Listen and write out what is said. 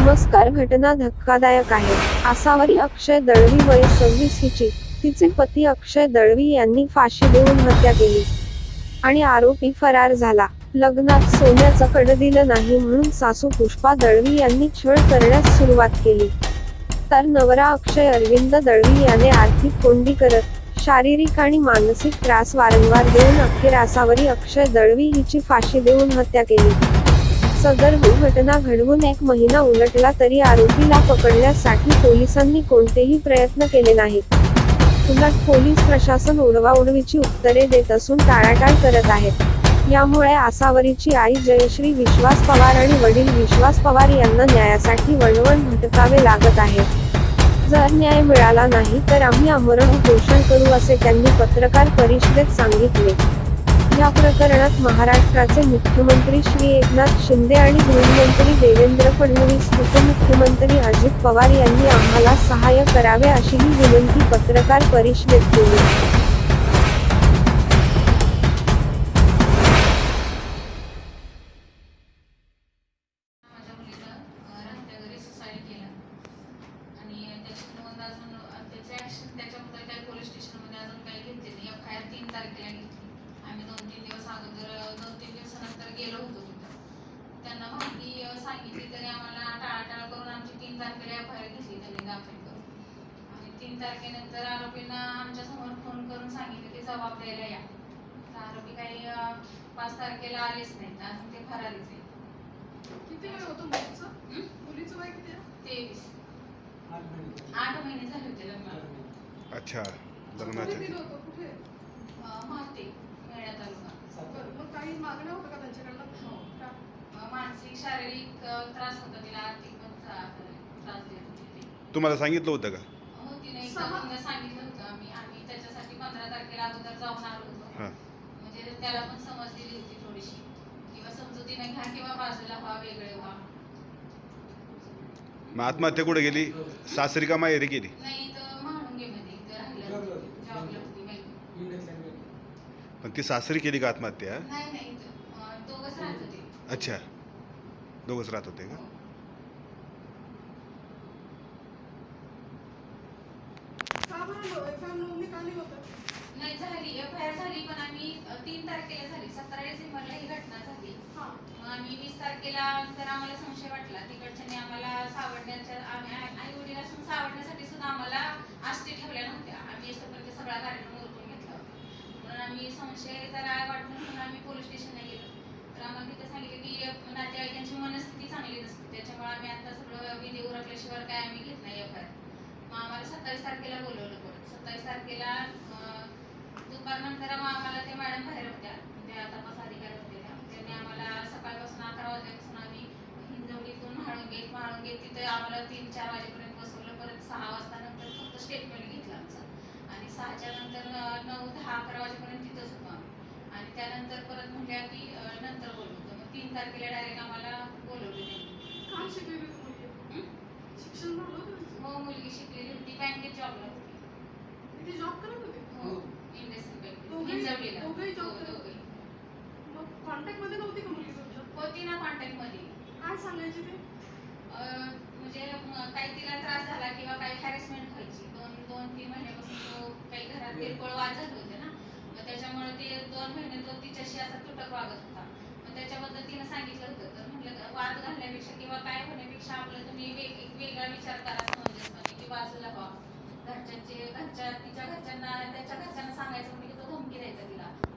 नमस्कार घटना धक्कादायक आहे. आसावरी अक्षय दळवी वय सव्वीस हिची. तिचे पती अक्षय दळवी यांनी फाशी देऊन हत्या केली. आणि आरोपी फरार झाला. लग्नात सोन्याचं कड दिलं नाही म्हणून सासू पुष्पा दळवी यांनी छळ करण्यास सुरुवात केली. तर नवरा अक्षय अरविंद दळवी याने आर्थिक कोंडी करत शारीरिक आणि मानसिक त्रास वारंवार देऊन अखेर आसावरी अक्षय दळवी हिची फाशी देऊन हत्या केली. सदर घटना घडवून एक महिना उलटला तरी आरोपीला पकडण्यासाठी पोलिसांनी कोणतेही प्रयत्न केले नाहीत. उलट पोलीस प्रशासन उडवाउडवीची उत्तरे देत असून टाळाटाळ करत आहेत. यामुळे आसावरीची आई जयश्री विश्वास पवार आणि वडील विश्वास पवार यांना न्यायासाठी वणवण भटकावे लागत आहे. जर न्याय मिळाला नाही तर आम्ही आमरण उपोषण करू असे त्यांनी पत्रकार परिषदेत सांगितले. या प्रकरणात महाराष्ट्राचे मुख्यमंत्री श्री एकनाथ शिंदे आणि गृहमंत्री देवेंद्र फडणवीस उपमुख्यमंत्री अजित पवार यांनी आम्हाला सहाय्य करावे अशीही विनंती पत्रकार परिषदेत केली. सांगितली तरी आम्हाला टाळाटाळ करून आमची तीन तारखेला एफ आय आर घेतली त्यांनी दाखल करून. आणि तीन तारखेनंतर आरोपींना आमच्यासमोर फोन करून सांगितले की जबाब द्यायला या. तर आरोपी काही पाच तारखेला आलेच नाहीत. अजून ते फरारीच आहेत. किती वेळ होतो मुलीचं? मुलीचं वय किती आहे? तेवीस. आठ महिने. झाले होते लग्नाला अच्छा कुठे लग्नाच्या दिलं होतं? कुठे? अं, माहते मेळ्या तालुका. बरं मग काही मागण्या होतं का त्यांच्याकडनं? हो. का? अं, मानसिक शारीरिक अं, त्रास होता तिला आर्थिक पण त्रा- त्रास देत होती ती. तुम्हाला सांगितलं होतं का? होती नाही सहा- एकदा सांगितलं होतं आम्ही. आम्ही त्याच्यासाठी पंधरा तारखेला अगोदर जाऊन आलो होतो. हां. म्हणजे त्याला पण समज दिली होती थोडीशी. किंवा समजुतीने घ्या किंवा बाजूला व्हा वेगळे व्हा. मग आत्महत्या कुठे गेली? सासरी का माहेरी गेली? नाही तर महाळुंगेमध्ये इथं राहिलं जॉबला होती. वेगळी पण ती सासरी केली का आत्महत्या? नाही नाही इथं. अं, दोघंच राहत होते. अच्छा. दोघंच राहत होते का? नाही होतं नाही झाली. एफ आय आर झाली पण आम्ही तीन तारखेला झाली. सतरा डिसेंबरला ही घटना झाली. हां. मग आम्ही वीस तारखेला तर आम्हाला संशय वाटला. तिकडच्याने आम्हाला सावडण्याच्या आम्ही आई वडील असून सावडण्यासाठी सुद्धा आम्हाला आस्ती ठेवल्या नव्हत्या आम्ही याच्यापर्यंत सगळा कार्यक्रम उरकून घेतला होता म्हणून आम्ही संशय जरा वाटून म्हणून आम्ही पोलीस स्टेशनला गेलो तर आम्हाला तिथे सांगितलं की अ, नातेवाईकांची मनस्थिती चांगली नसते त्याच्यामुळे आम्ही आता सगळं विधी उरकल्याशिवाय काय आम्ही घेत नाही एफ आय आर मग आम्हाला सत्तावीस तारखेला बोलवलं परत सत्तावीस तारखेला दुपारनंतर मग आम्हाला ते मॅडम बाहेर होत्या. म्हणजे त्या तपास अधिकारी होते त्या त्यांनी आम्हाला सकाळपासून अकरा वाजल्यापासून आम्ही हिंजवडीतून म्हाळुंगे घेत तिथे आम्हाला तीन चार वाजेपर्यंत बसवलं. परत सहा वाजता नंतर फक्त स्टेटमेंट घेतलं आमचं. आणि सहाच्या नंतर नऊ दहा अकरा वाजेपर्यंत तिथंच होतो आम्ही. आणि त्यानंतर परत म्हटल्या की नंतर बोलवतो. मग तीन तारखेला डायरेक्ट आम्हाला बोलवलं त्यांनी काय शिकलेली होती मुलगी हं? शिक्षण झालं होतं? मग मुलगी शिकलेली होती. बँकेत जॉबला होती. किती जॉब करत होते? हो इंडस्ट्रियल बँकेत दोघंही- हिंजवडीला दोघंही job हो, करत दोघंही. मग कॉन्टॅक्टमध्ये नव्हती का मुलगी तुमच्या? होती ना कॉन्टॅक्टमध्ये. काय सांगायची ते? अं, म्हणजे म- काही तिला त्रास झाला किंवा काही हॅरेसमेंट व्हायची. दोन दोन तीन महिन्यापासून तो काही घरात किरकोळ वाद झाले होते ना. मग त्याच्यामुळे ते दोन महिने तो तिच्याशी असा तुटक वागत होता. मग त्याच्याबद्दल तिनं सांगितलं होतं. तर म्हटलं वाद घालण्यापेक्षा किंवा काय होण्यापेक्षा आपलं तुम्ही वेग एक वेगळा विचार करा समंजसपणे की बाजूला व्हा घरच्यांचे घरच्या तिच्या घरच्यांना त्याच्या घरच्यांना सांगायचं म्हणजे तो धमकी द्यायचा तिला.